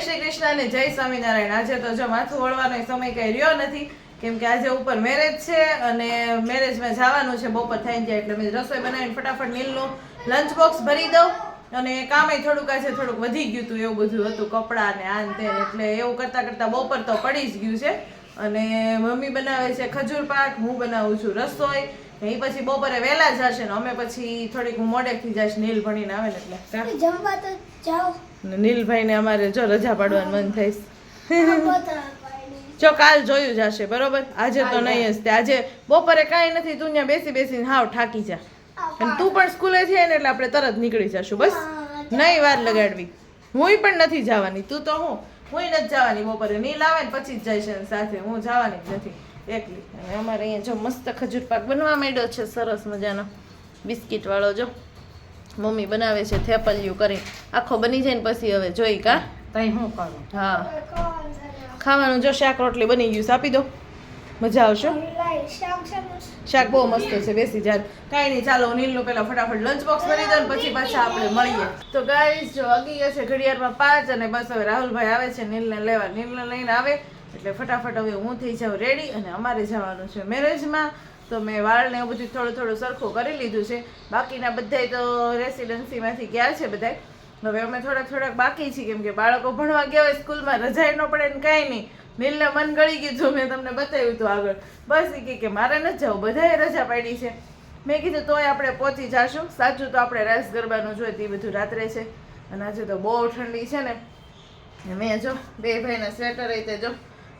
શ્રી કૃષ્ણ અને જય સ્વામિનારાયણ. આજે તો જો માથું વળવાનો સમય કઈ રહ્યો નથી, કેમ કે આજે ઉપર મેરેજ છે અને મેરેજમાં જવાનું છે, બપોર થઈ જાય એટલે મેં રસોઈ બનાવીને ફટાફટ નીલનું લંચ બોક્સ ભરી દઉં. અને કામે થોડુંક આજે થોડુંક વધી ગયું હતું, એવું બધું હતું, કપડાં ને આન તેન એટલે એવું કરતાં કરતાં બપોર તો પડી જ ગયું છે. અને મમ્મી બનાવે છે ખજૂર પાક, હું બનાવું છું રસોઈ. એ પછી બપોરે વહેલા જશે ને, અમે પછી થોડીક હું મોડેથી જઈશ, નીલ ભણીને આવે ને એટલે. જમવા તો જાઓ. નીલભાઈને અમારે જો રજા પાડવાનું મન થઈશ જો કાલ જોયું જશે બરોબર? આજે તો નહીં હશે આજે બપોરે કાંઈ નથી તું ત્યાં બેસી બેસીને હાવ થાકી જા. અને તું પણ સ્કૂલે છે ને એટલે આપણે તરત નીકળી જશું બસ. નહીં વાર લગાડવી. હુંય પણ નથી જવાની. તું તો હું? હુંય નથી જવાની બપોરે. નીલ આવે ને પછી જ જઈશ સાથે. હું જવાની જ નથી. એકલી. અને અમારે અહીંયા જો મસ્ત ખજૂર પાક બનવા માંડ્યો છે સરસ મજાનો. બિસ્કિટવાળો જો. મમ્મી બનાવે છે થેપલિયું કરી. આખો બની જાય ને પછી હવે જોઈ કા? તઈ હું કરું હા. ખાવાનું જો શાક રોટલી બની ગયું છે, આપી દો. મજા આવશે? શાક બહુ મસ્ત છે બેસી જાત કાંઈ નહીં ચાલો નીલનું પેલા ફટાફટ લંચ બોક્સ ભરી દો ને પછી પાછા આપણે મળીએ. તો ગાઈસ જો અગી છે ઘડિયાળમાં પાંચ અને બસ હવે રાહુલભાઈ આવે છે નીલને લેવા નીલને લઈને આવે. એટલે ફટાફટ હવે હું થઈ જાઉં રેડી અને અમારે જવાનું છે મેરેજમાં તો મેં વાળને એવું બધું થોડું થોડું સરખું કરી લીધું છે. બાકીના બધાય તો રેસિડેન્સીમાંથી ગયા છે બધાય. હવે અમે થોડાક થોડાક બાકી છીએ, કેમ કે બાળકો ભણવા ગયા હોય, સ્કૂલમાં રજાઈ ન પડે ને કાંઈ નહીં. નીલને મન ગળી ગયું જો મેં તમને બતાવ્યું હતું આગળ. બસ એ કે મારે નથી જવું, બધાએ રજા પાડી છે. મેં કીધું તોય આપણે પહોંચી જશું. સાચું તો આપણે રાસ ગરબાનું જોઈએ તે બધું રાત્રે છે. અને આજે તો બહુ ઠંડી છે ને. મેં જો બે ભાઈના સ્વેટર રીતે જો.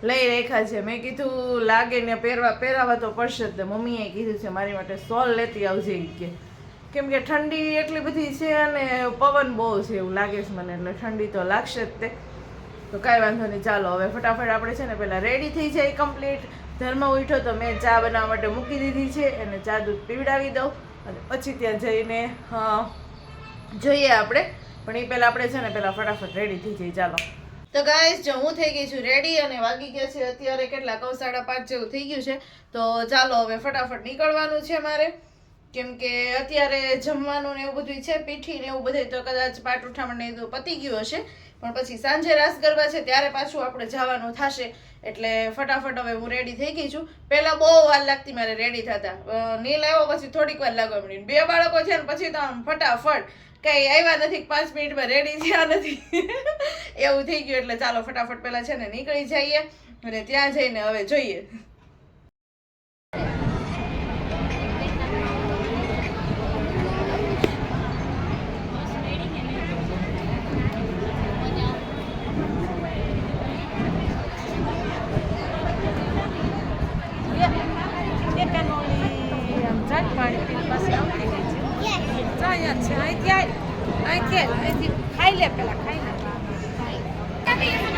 લઈ રાખ્યા છે. મેં કીધું, લાગે ને પહેરવા, પહેરાવા તો પડશે જ. મમ્મીએ કીધું છે, મારી માટે સોલ લેતી આવજે. કે, કેમ કે ઠંડી એટલી બધી છે અને પવન બહુ છે એવું લાગે છે મને, એટલે ઠંડી તો લાગશે જ તે. તો કાંઈ વાંધો નહીં, ચાલો. હવે ફટાફટ આપણે છે ને પહેલાં રેડી થઈ જાય કમ્પ્લીટ ધર્મ ઉઠ્યો તો મેં ચા બનાવવા માટે મૂકી દીધી છે અને ચા દૂધ પીવડાવી દઉં. અને પછી ત્યાં જઈને જોઈએ આપણે. પણ એ પહેલાં આપણે છે ને પહેલાં ફટાફટ રેડી થઈ જઈએ ચાલો. તો ગાઈસ જો હું થઈ ગઈ છું રેડી અને વાગી ગયા છે અત્યારે કેટલા? કઉ સાડા પાંચ જેવું થઈ ગયું છે. તો ચાલો હવે ફટાફટ નીકળવાનું છે મારે. કેમ કે અત્યારે જમવાનું ને એવું બધું છે, પીઠી ને એવું બધું, તો કદાચ પાટ ઉઠામણ ને એવું પતી ગયું હશે. પણ પછી સાંજે રાસ ગરબા છે, ત્યારે પાછું આપણે જવાનું થશે. એટલે ફટાફટ હવે હું રેડી થઈ ગઈ છું. પહેલા બહુ વાર લાગતી મારે રેડી થતા. નીલ આવ્યો પછી થોડીક વાર લાગવા મળી બે બાળકો છે ને, પછી તો આમ ફટાફટ કઈ આવ્યા નથી, પાંચ મિનિટમાં રેડી થયા નથી. એવું થઈ ગયું એટલે ચાલો ફટાફટ પેલા છે ને નીકળી જઈએ અને ત્યાં જઈને હવે જોઈએ.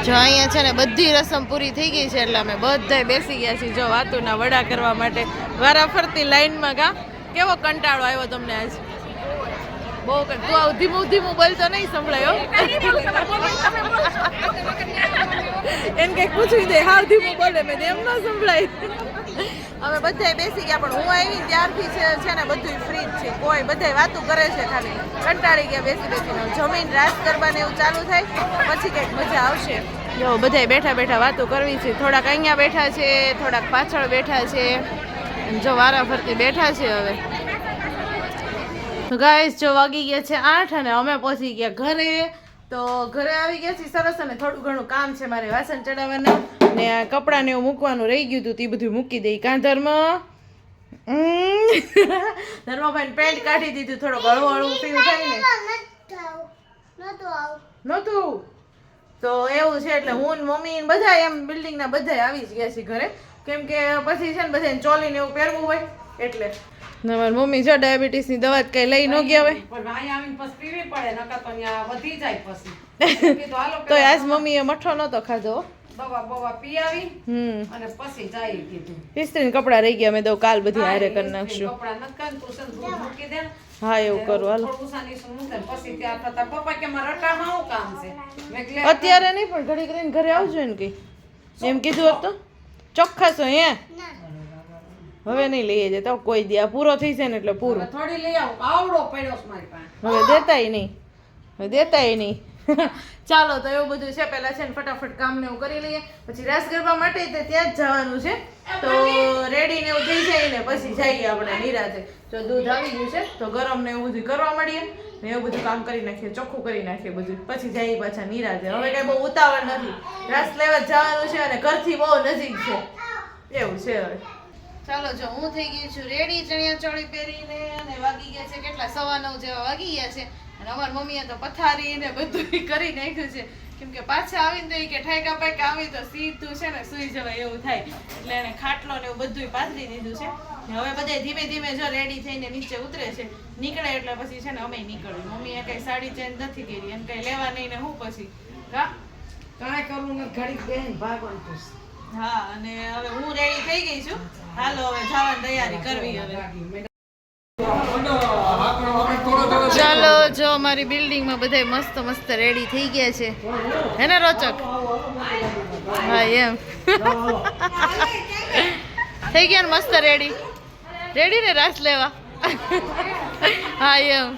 જો અહીંયા છે ને બધી રસમ પૂરી થઈ ગઈ છે એટલે અમે બધાય બેસી ગયા છીએ. જો વાતુના વડા કરવા માટે વારા ફરતી લાઈનમાં ગા. કેવો કંટાળો આવ્યો તમને આજ? બહુ તું આવું ધીમું ધીમું બોલતો નહીં સંભળાયો એને કંઈક પૂછવી દે, હાવ ધીમું બોલે, મેં એમ ન સંભળાય. અમે બધાય બેસી ગયા, પણ હું આવી ત્યારથી છે છે ને બધું ફ્રી જ છે. કોઈ બધાય વાતું કરે છે ખાલી. કંટાળી ગયા બેસી બેસીને. જમીન રાસ કરવાને એવું ચાલુ થાય, પછી કંઈક મજા આવશે. જો બધાય બેઠા બેઠા વાતો કરવી છે. થોડાક અહીંયા બેઠા છે, થોડાક પાછળ બેઠા છે. જો વારા ફરતી બેઠા છે હવે. ગાઈસ જો વાગી ગયા છે આઠ અને અમે પહોંચી ગયા ઘરે. તો ઘરે આવી ગયા છીએ, સરસ અને થોડું ઘણું કામ છે મારે વાસણ ચડાવવાના. ને આ કપડાં ને એવું મૂકવાનું રહી ગયું હતું, તે બધું મૂકી દઈ કાં ધર્મ. ધર્મભાઈ પેન્ટ કાઢી દીધું થોડો હળવું હળવું ફીલ થાય ને. નહોતું. તો એવું છે એટલે હું મમ્મી બધા એમ બિલ્ડિંગના બધા આવી જ ગયા છે ઘરે. કેમ કે પછી છે ને બધાને ચોલીને એવું પહેરવું હોય એટલે. મારી મમ્મી જો ડાયાબિટીસની દવા કઈ લઈ ન ગયા હોય. પણ અહીંયા આવીને પછી પીવી પડે નકર તો અહીંયા વધી જાય પછી. કીધું હાલો તો પેલા આજ મમ્મીએ મઠો નહોતો ખાધો હો. દવા બવા પી આવી હમ. અને પછી જાય કીધું. ઇસ્ત્રીને કપડાં રહી ગયા મેં દઉં કાલ બધી હારે કરી નાખશું. હા એવું કરું હાલો. અત્યારે નહીં પણ ઘડી કરીને ઘરે આવજો ને કઈ એમ કીધું હતું? ચોખ્ખા છો હે? હવે નહીં લઈએ જતા કોઈ દી આ પૂરો થઈ જાય ને એટલે પૂરું. થોડી લઈ આવો. આવડો પડ્યો છે મારી પાસે. હવે દેતાય નહીં. હવે દેતાય નહીં. ચાલો તો એવું બધું છે. પહેલા છે ને ફટાફટ કામ ને એવું કરી લઈએ. પછી રાસ ગરબા માટે તે ત્યાં જ જવાનું છે. તો રેડી ને એવું થઈ જાય ને પછી જઈએ આપણે નિરાતે. જો દૂધ આવી ગયું છે તો ગરમ ને એવું બધું કરવા મળીએ ને એવું બધું કામ કરી નાખીએ ચોખ્ખું કરી નાખીએ બધું. પછી જઈએ પાછા નિરાતે. હવે કઈ બહુ ઉતાવળ નથી. રાસ લેવા જવાનું છે અને ઘરથી બહુ નજીક છે. એવું છે હવે. ચાલો, જો હું થઈ ગઈ છું રેડી ચણિયા ચોળી પહેરીને અને વાગી ગયા છે કેટલા? સવા નવ જેવા વાગી ગયા છે. અને અમારી મમ્મીએ તો પથારી ને બધું કરી નાખ્યું છે. કેમ કે પાછા આવીને તો કે ઠાયકા પાયકા આવી તો સીધું છે ને સુઈ જવાય એવું થાય. એટલે એને ખાટલો ને એવું બધું પાથરી દીધું છે. ને હવે બધા ધીમે ધીમે જો રેડી થઈને નીચે ઉતરે છે. નીકળે એટલે પછી છે ને અમે નીકળ્યું મમ્મીએ કઈ સાડી ચેન્જ નથી કરી એને કઈ લેવા નહીં ને હું પછી. હા કાંઈ કરવું નથી. ઘડીક બેન ભાગવાનું હા, અને હવે હું રેડી થઈ ગઈ છું. હાલો, હવે જવાની તૈયારી કરવી હવે. ચાલો, જો અમારી બિલ્ડિંગમાં બધા મસ્ત મસ્ત રેડી થઈ ગયા છે. હે ને, રોચક? હા, એમ. થઈ ગયા ને મસ્ત રેડી? રેડી ને રાસ લેવા? હા, એમ.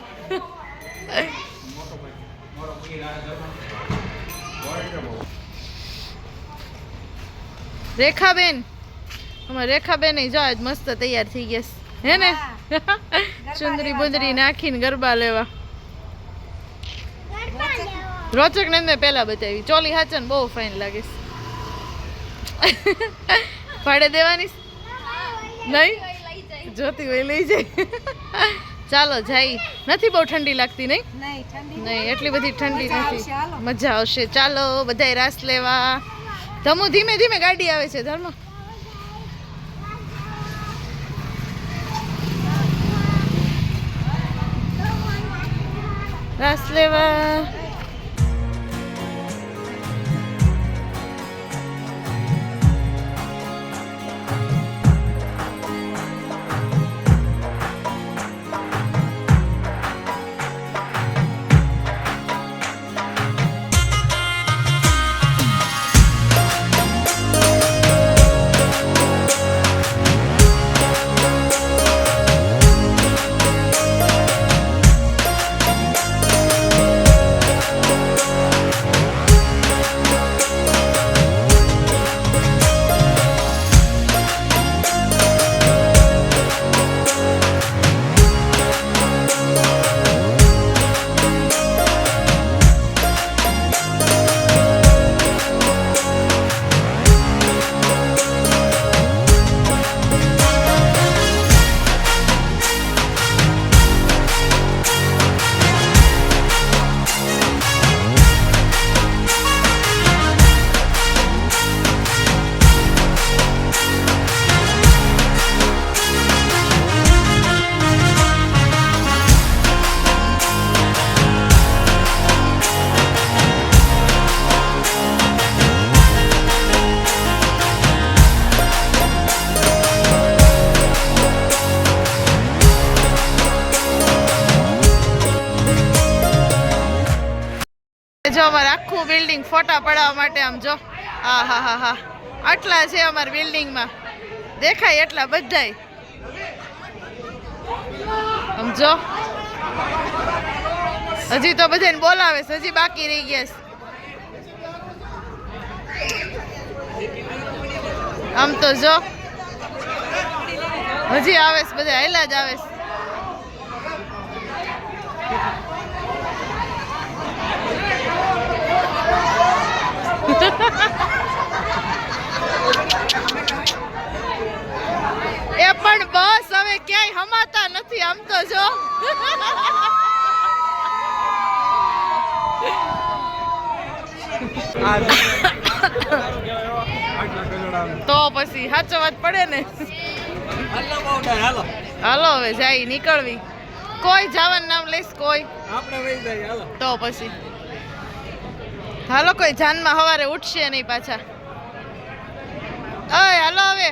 રેખાબેન. અમારે રેખાબેન જો આજ મસ્ત તૈયાર થઈ ગયા છે. હે ને? ચુંદરી બુંદરી નાખીને ગરબા લેવા. રોચક ને મેં પહેલા બતાવી. ચોલી હાચન બહુ ફાઇન લાગે ભાડે દેવાની નહીં? જોતી હોય લઈ જાય. ચાલો જાય. નથી બહુ ઠંડી લાગતી નહીં? નહીં એટલી બધી ઠંડી નથી. મજા આવશે. ચાલો બધાય રાસ લેવા. ધમુ ધીમે ધીમે ગાડી આવે છે ધર્મ. રાસ લેવા. જો અમારે આખું બિલ્ડિંગ ફોટા પડાવવા માટે આમ જો. આ હા હા હા. આટલા છે અમારા બિલ્ડિંગમાં દેખાય એટલા બધાય. આમ જો. હજી તો બધાને બોલાવે છે, હજી બાકી રહી ગયા છે. આમ તો જો. હજી આવે છે બધા હેલા જ આવે છે. એ પણ બસ હવે ક્યાંય હમાતા નથી આમ તો જો. તો પછી સાચો વાત પડે ને? હાલો હવે જાય નીકળવી. કોઈ જવાનું નામ લઈશ કોઈ. તો પછી. હાલો કોઈ જાનમાં સવારે ઉઠશે નહીં પાછા. અય હાલો હવે.